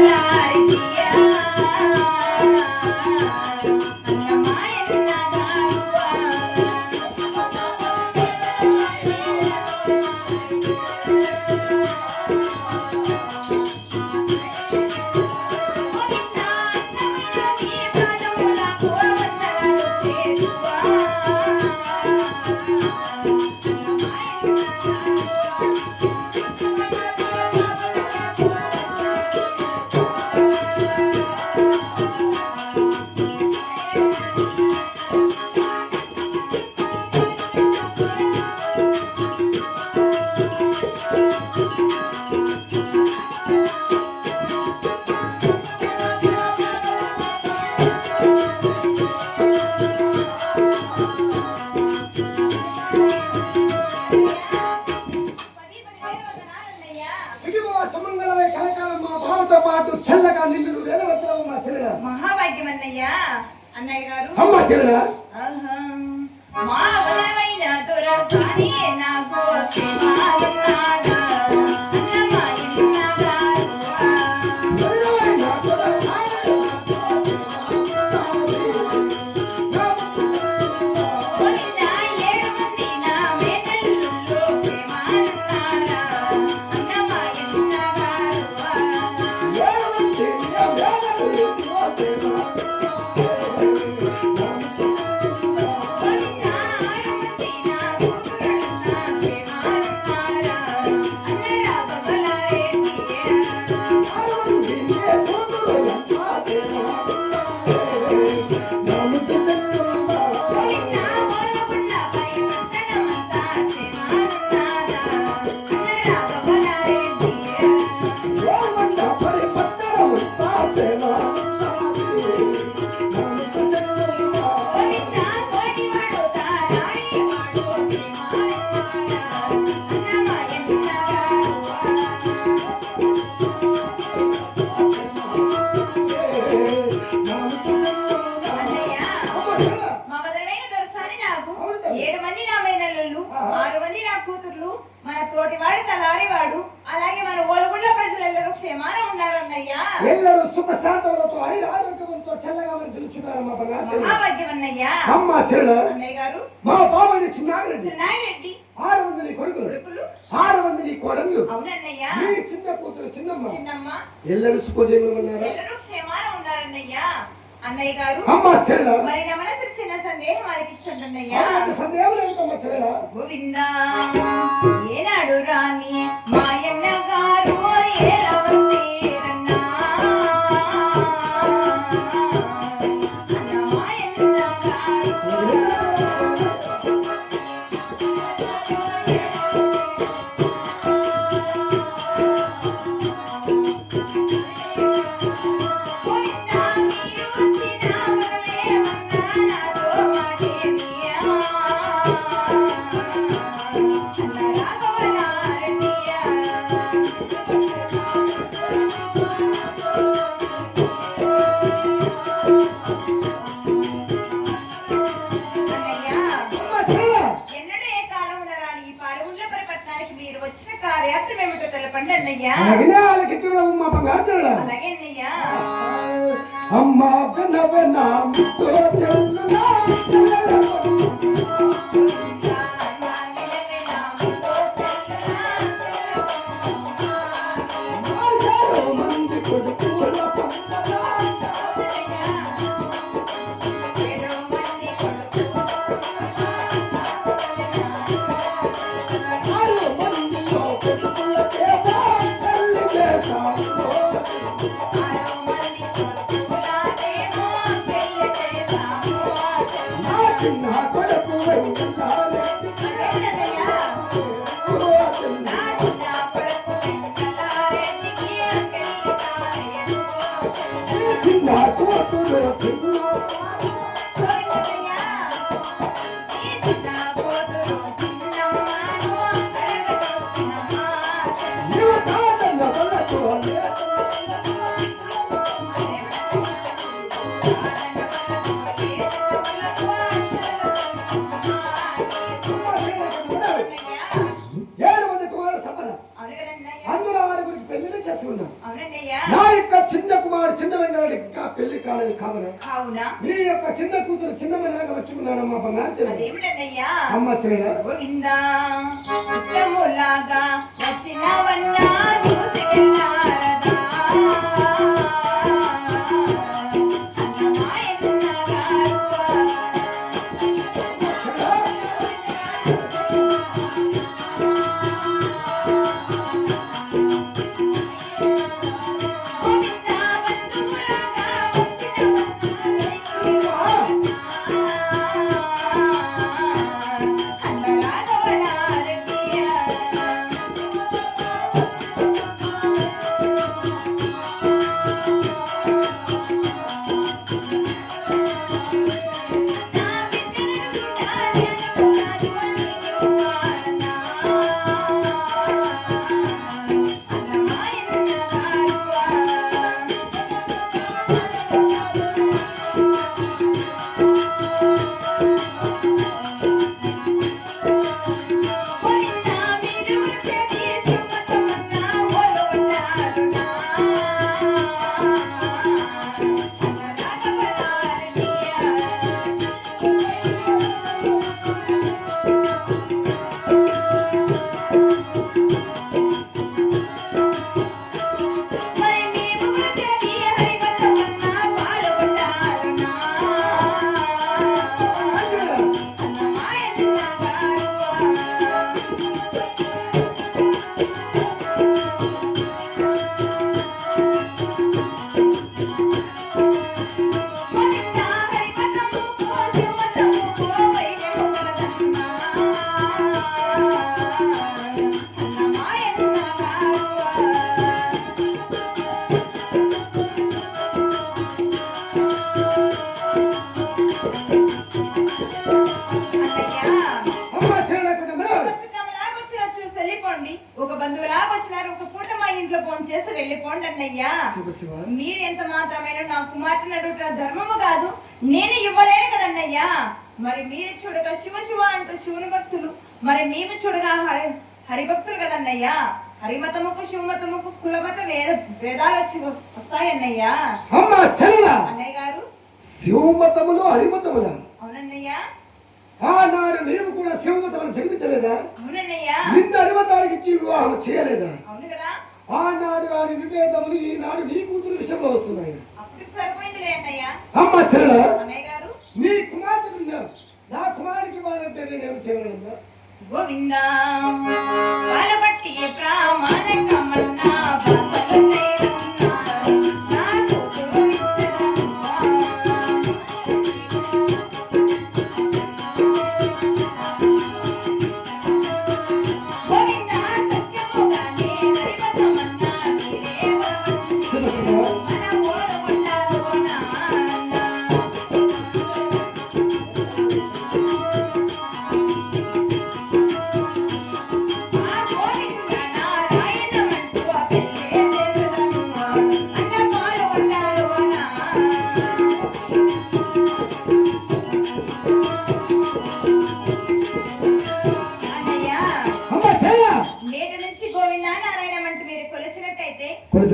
life. అమ్మ చెల్లె మా వరమైన దురసాని నాకు చల్లగా మనం పిలుచున్నారమ్మా బంగారు అమ్మా చెల్లె మా చిన్న కూతురు చిన్నమ్మ. ఎల్లరూ సుఖజీవులు ఉన్నారు? అన్నయ్య గారు. అమ్మా చెల్లె మరి గమనించిన చిన్న సందేహం అమ్మా కనవ నా మిత్ర చెల్లెలా నా కొడుకు అవునా నీ యొక్క చిన్న కూతురు చిన్న వెనక వచ్చుకున్నానమ్మా బంగారు చెల్లె అదేమిటన్నయ్యా? అమ్మ చెల్లె గోవిందా వచ్చినవన్నా ఇంట్లో ఫోన్ చేసి వెళ్ళిపోండి అన్నయ్యా మీరు ఎంత మాత్రమైన నా కుమార్తెను అడుగుతున్న ధర్మము కాదు నేను ఇవ్వలేను కదన్నయ్యా. మరి మీరు చూడగా శివ శివ అంటూ శివుని భక్తులు మరి మేము చూడగా హరి హరిభక్తులు కదన్నయ్యా. హరిమతముకు శివమతముకు కులమత వేద వేదాలు వచ్చి వస్- వస్తాయన్నయ్యా అన్నయ్య గారు? శివమతములు హరిమతముల? అవునన్నయ్యా. ఆనాడు నీవు కూడా శివమతములు జన్మించలేదా నిన్ను హరిమతానికి ఇచ్చి వివాహం చేయలేదా? అవును కదా. ఆనాడు రాని విభేదములు ఈనాడు నీ కూతురు విషయంలో వస్తున్నాయి. అమ్మ చెల్లె నీ కుమార్తెను నా కుమారుడికి ఇవ్వాలంటే నేనేం చేయగలను గోవిందా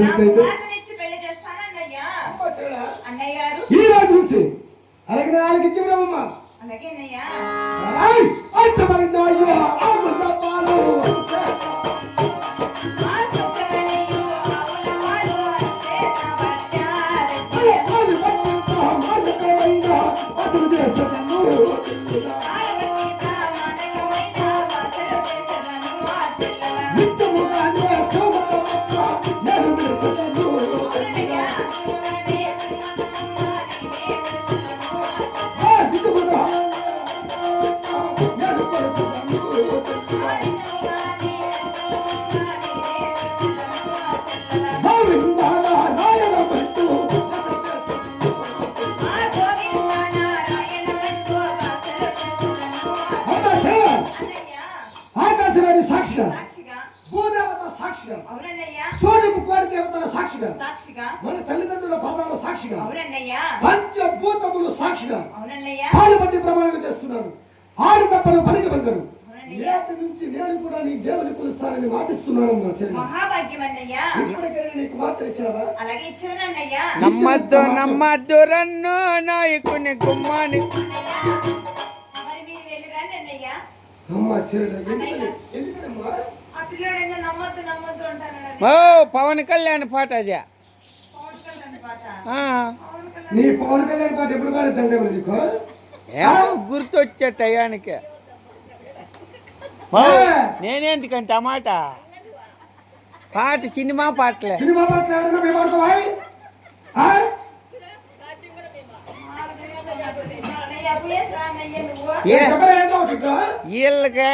అన్నయ్య? గారు. ఈ రోజు నుంచి అలాగే వాళ్ళకి ఇచ్చి అయ్యో సాక్షిగా? మన తల్లిదండ్రుల పాదాల సాక్షిగా. పంచభూతములు సాక్షిగా. ప్రమాణం చేస్తున్నారు. ఆడు తప్పను పలికి బందరు నేటి నుంచి నేను కూడా నీ దేవుని పిలుస్తానని మాటిస్తున్నానమ్మా చెల్లి మహాభాగ్యం అన్నయ్యా ఇప్పటికైనా నీ కుమార్తె ఇచ్చినవా? అలాగే ఇచ్చానన్నయ్యా నమ్మద్దు నమ్మద్దు రన్ను నాయకుని గుమ్మాని అన్నయ్యా మరి మీరు వెళ్ళిరండి అన్నయ్యా. అమ్మా చెల్లి ఎందుకని? ఎందుకనమ్మా ఆ పిల్లోడు ఏందో నమ్మొద్దు నమ్మొద్దు అంటాడు ఓ పవన్ కళ్యాణ్ పాట అది పవన్ కళ్యాణ్ పాట ఆ, పవన్ కళ్యాణ్ నీ పవన్ కళ్యాణ్ పాట ఎప్పుడు పాడే తెలుసా నీకు? ఏమో గుర్తొచ్చే టయానికి. నేనేందుకంటే ఆ మాట? పాట సినిమా పాటలే. సినిమా? వీళ్ళకి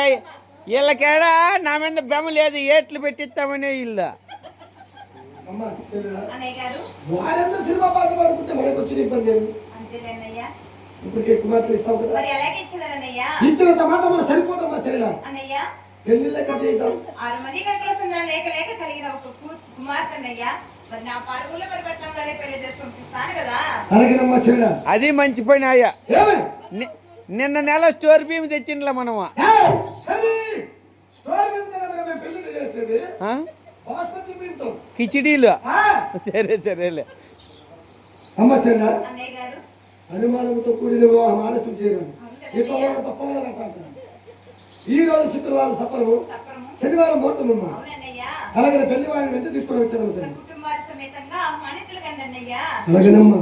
వీళ్ళకేడా నా మీద బెమ లేదు ఏట్లు పెట్టిస్తామనే ఇల్లు అమ్మా చెల్లి అన్నయ్య గారు వాడెంత సినిమా పాట పాడుకుంటే మనకు వచ్చిన ఇబ్బంది లేదు ఇప్పటికే కుమార్తెలు ఇస్తావు కదా. మరి ఎలాగే ఇచ్చారన్నయ్య ఇచ్చినంత మాట మనం సరిపోదమ్మా చెల్లెల? అన్నయ్య. పెళ్ళి లెక్క చేద్దాం. ఆరు మంది లేక లేక కలిగిన ఒక కదా. చెల్లెల? అది మంచి పని అయ్యా. నిన్న నెల స్టోర్ భీమ్ తెచ్చిండ్లా మనము! స్టోరీ చేసేది. కిచిడీలు? సరే సరేలే. అమ్మ గారు. అనుమానంతో కూడిన వివాహం ఆలస్యం చేయడం తప్పకుండా అంటారు ఈ రోజు శుక్రవారం సఫలము శనివారం అవునన్నయ్య. అలాగే పెళ్ళి వారిని వెంట తీసుకొని వచ్చాను అలాగేనమ్మా.